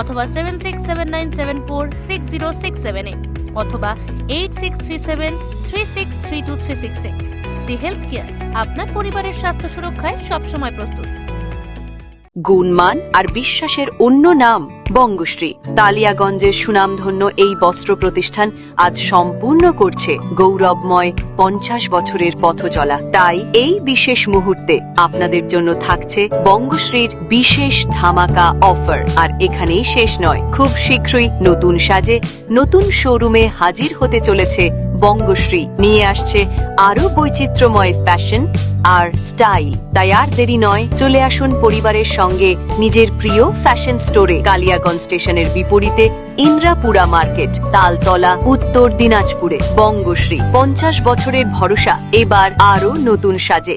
অথবা seven six seven nine seven four six zero six seven অথবা eight six three seven three six three two three six the health care আপনার পরিবারের স্বাস্থ্য সুরক্ষায় সবসময় প্রস্তুত। গুণমান আর বিশ্বাসের অন্য নাম। বঙ্গশ্রী। তালিয়াগঞ্জের সুনামধন্য এই বস্ত্র প্রতিষ্ঠান আজ সম্পূর্ণ করছে গৌরবময় পঞ্চাশ বছরের পথ চলা। তাই এই বিশেষ মুহূর্তে আপনাদের জন্য থাকছে বঙ্গশ্রীর বিশেষ ধামাকা অফার। আর এখানেই শেষ নয়, খুব শীঘ্রই নতুন সাজে নতুন শোরুমে হাজির হতে চলেছে বঙ্গশ্রী। নিয়ে আসছে আরও বৈচিত্র্যময় ফ্যাশন আর স্টাইল। তাই আর দেরি নয়, চলে আসুন পরিবারের সঙ্গে নিজের প্রিয় ফ্যাশন স্টোরে কালিয়াগঞ্জ স্টেশনের বিপরীতে ইন্দ্রাপুরা মার্কেট, তালতলা, উত্তর দিনাজপুরে, বঙ্গশ্রী। পঞ্চাশ বছরের ভরসা, এবার আরও নতুন সাজে।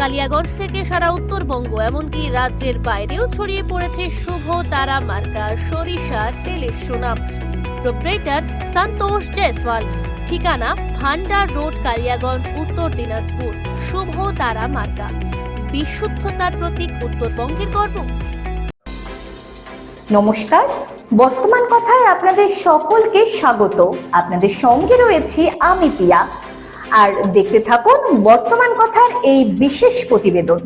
কালিয়াগঞ্জ থেকে সারা উত্তরবঙ্গ, এমনকি রাজ্যের বাইরেও ছড়িয়ে পড়েছে শুভ তারা মার্কা, সরিষা, তেলের সুনাম। প্রোপ্রেটার সন্তোষ জয়সওয়াল, ঠিকানা ভান্ডার রোড, কালিয়াগঞ্জ, উত্তর দিনাজপুর, শুভ তারা মার্কা। বিশুদ্ধতার প্রতীক উত্তরবঙ্গের গর্ব। নমস্কার, বর্তমান কথায় আপনাদের সকলকে স্বাগত। আপনাদের সঙ্গে রয়েছি আমি পিয়া। আর দেখতে থাকুন বর্তমান কথার এই বিশেষ প্রতিবেদন।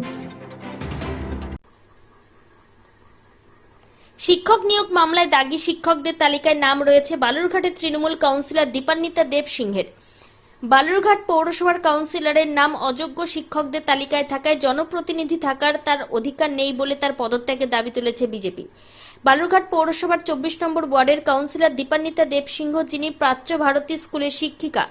শিক্ষক নিয়োগ মামলায় দাগি শিক্ষকদের তালিকায় নাম রয়েছে বালুরঘাটের তৃণমূল কাউন্সিলর দীপান্বিতা দেব সিংহের। বালুরঘাট পৌরসভার কাউন্সিলরের নাম অযোগ্য শিক্ষকদের তালিকায় থাকায় জনপ্রতিনিধি থাকার তার অধিকার নেই বলে তার পদত্যাগের দাবি তুলেছে বিজেপি। বালুরঘাট পৌরসভার চব্বিশ নম্বর ওয়ার্ডের কাউন্সিলর দীপান্বিতা দেবসিংহ, যিনি প্রাচ্য ভারতী স্কুলের শিক্ষিকা,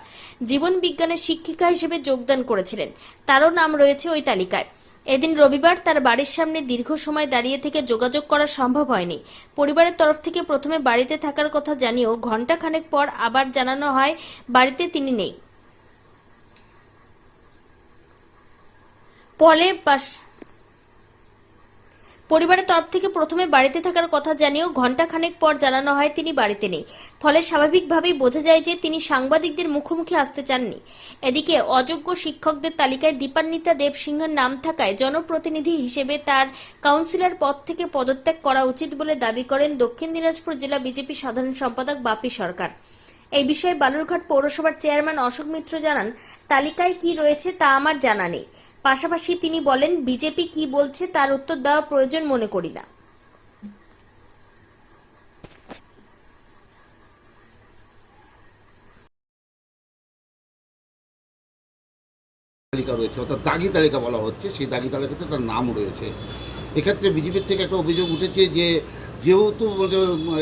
জীবন বিজ্ঞানের শিক্ষিকা হিসেবে যোগদান করেছিলেন। তারও নাম রয়েছে ওই তালিকায়। এদিন রবিবার তার বাড়ির সামনে দীর্ঘ সময় দাঁড়িয়ে থেকে যোগাযোগ করা সম্ভব হয়নি। পরিবারের তরফ থেকে প্রথমে বাড়িতে থাকার কথা জানিয়েও ঘণ্টা খানেক পর আবার জানানো হয়, বাড়িতে তিনি নেই। ফলে পাশ পরিবারের তরফ থেকে প্রথমে বাড়িতে থাকার কথা জানিয়েও ঘণ্টা খানেক পর জানানো হয় তিনি বাড়িতে নেই। ফলে স্বাভাবিকভাবেই বোঝা যায় যে তিনি সাংবাদিকদের মুখোমুখি আসতে চাননি। এদিকে অযোগ্য শিক্ষকদের তালিকায় দীপান্বিতা দেব সিংহের নাম থাকায় জনপ্রতিনিধি হিসেবে তার কাউন্সিলর পদ থেকে পদত্যাগ করা উচিত বলে দাবি করেন দক্ষিণ দিনাজপুর জেলা বিজেপি সাধারণ সম্পাদক বাপি সরকার। এই বিষয়ে বালুরঘাট পৌরসভার চেয়ারম্যান অশোক মিত্র জানান, তালিকায় কি রয়েছে তা আমার জানা নেই। পাশাপাশি তিনি বলেন, বিজেপি কি বলছে তার উত্তর দেওয়া প্রয়োজন মনে করি না। তালিকা রয়েছে, অর্থাৎ দাগি তালিকা বলা হচ্ছে, সেই দাগি তালিকাতে তার নাম রয়েছে। এক্ষেত্রে বিজেপির থেকে একটা অভিযোগ উঠেছে যে, যেহেতু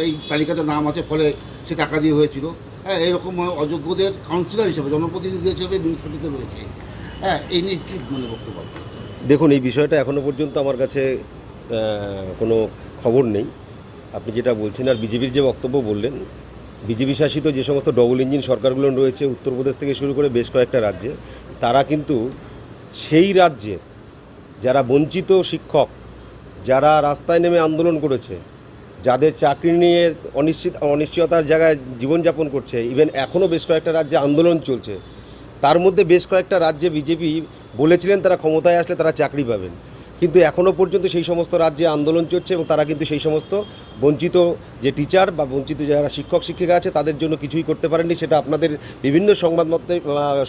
এই তালিকাতে নাম আছে, ফলে সে টাকা দিয়ে হয়েছিল। হ্যাঁ এরকম অযোগ্যদের কাউন্সিলর হিসেবে, জনপ্রতিনিধি হিসেবে মিউনিসিপ্যালিটিতে রয়েছে। হ্যাঁ এই নিয়ে কী মানে দেখুন, এই বিষয়টা এখনও পর্যন্ত আমার কাছে কোনো খবর নেই। আপনি যেটা বলছেন, আর বিজেপির যে বক্তব্য বললেন, বিজেপি শাসিত যে সমস্ত ডবল ইঞ্জিন সরকারগুলো রয়েছে উত্তরপ্রদেশ থেকে শুরু করে বেশ কয়েকটা রাজ্যে, তারা কিন্তু সেই রাজ্যে যারা বঞ্চিত শিক্ষক, যারা রাস্তায় নেমে আন্দোলন করেছে, যাদের চাকরি নিয়ে অনিশ্চিত, অনিশ্চয়তার জায়গায় জীবনযাপন করছে ইভেন এখনও বেশ কয়েকটা রাজ্যে আন্দোলন চলছে তার মধ্যে বেশ কয়েকটা রাজ্যে বিজেপি বলেছিলেন তারা ক্ষমতায় আসলে তারা চাকরি পাবেন। কিন্তু এখনও পর্যন্ত সেই সমস্ত রাজ্যে আন্দোলন চলছে এবং তারা কিন্তু সেই সমস্ত বঞ্চিত যে টিচার বা বঞ্চিত যারা শিক্ষক, শিক্ষিকা আছে, তাদের জন্য কিছুই করতে পারেননি। সেটা আপনাদের বিভিন্ন সংবাদ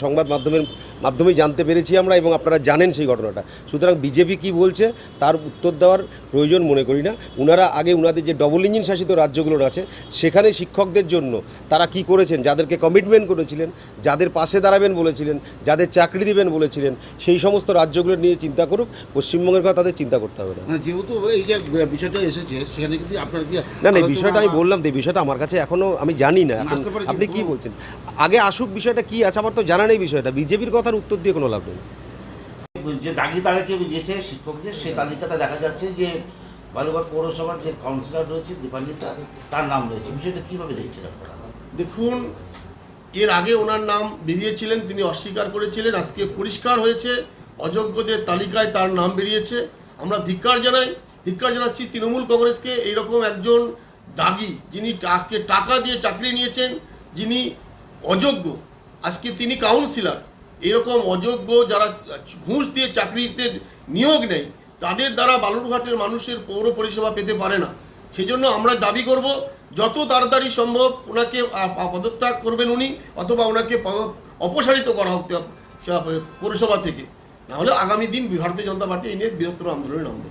সংবাদ মাধ্যমের মাধ্যমেই জানতে পেরেছি আমরা এবং আপনারা জানেন সেই ঘটনাটা। সুতরাং বিজেপি কি বলছে, তার উত্তর দেওয়ার প্রয়োজন মনে করি না। ওনারা আগে ওনাদের যে ডবল ইঞ্জিন শাসিত রাজ্যগুলো আছে, সেখানে শিক্ষকদের জন্য তারা কি করেছেন, যাদেরকে কমিটমেন্ট করেছিলেন, যাদের পাশে দাঁড়াবেন বলেছিলেন, যাদের চাকরি দিবেন বলেছিলেন, সেই সমস্ত রাজ্যগুলো নিয়ে চিন্তা করুক। পশ্চিমবঙ্গের কথা তাদের চিন্তা করতে হবে না। যেহেতু এই যে বিষয়টা এসেছে সেখানে কিন্তু আপনার কি না না বিষয়টা আমি বললাম এই বিষয়টা আমার কাছে এখনও আমি জানি না। এখন আপনি কি বলছেন? আগে আসুক বিষয়টা কি আছে আমার তো জানা নেই বিষয়টা। বিজেপির কথার উত্তর দিয়ে কোনো লাভ নেই। যে দাগি তালিকা শিক্ষকদের সেই তালিকাতে দেখা যাচ্ছে যে বালুঘাট পৌরসভার যে কাউন্সিলর রয়েছে দীপান্বিতা তার নাম রয়েছে। বিষয়টা কীভাবে দেখছেন আপনারা? দেখুন এর আগে ওনার নাম বেরিয়েছিলেন তিনি অস্বীকার করেছিলেন আজকে পরিষ্কার হয়েছে। অযোগ্যদের তালিকায় তার নাম বেরিয়েছে। আমরা ধিক্কার জানাই। ধিক্কার জানাচ্ছি তৃণমূল কংগ্রেসকে। এইরকম একজন দাগি যিনি আজকে টাকা দিয়ে চাকরি নিয়েছেন, যিনি অযোগ্য। আজকে তিনি কাউন্সিলর। এরকম অযোগ্য যারা ঘুষ দিয়ে চাকরিতে নিয়োগ নেয়, তাদের দ্বারা বালুরঘাটের মানুষের পৌর পরিষেবা পেতে পারে না। সেজন্য আমরা দাবি করব, যত তাড়াতাড়ি সম্ভব ওনাকে পদত্যাগ করবেন উনি, অথবা ওনাকে অপসারিত করা হোক পৌরসভা থেকে। নাহলে আগামী দিন ভারতীয় জনতা পার্টি এই নিয়ে বৃহত্তর আন্দোলনে নামবে।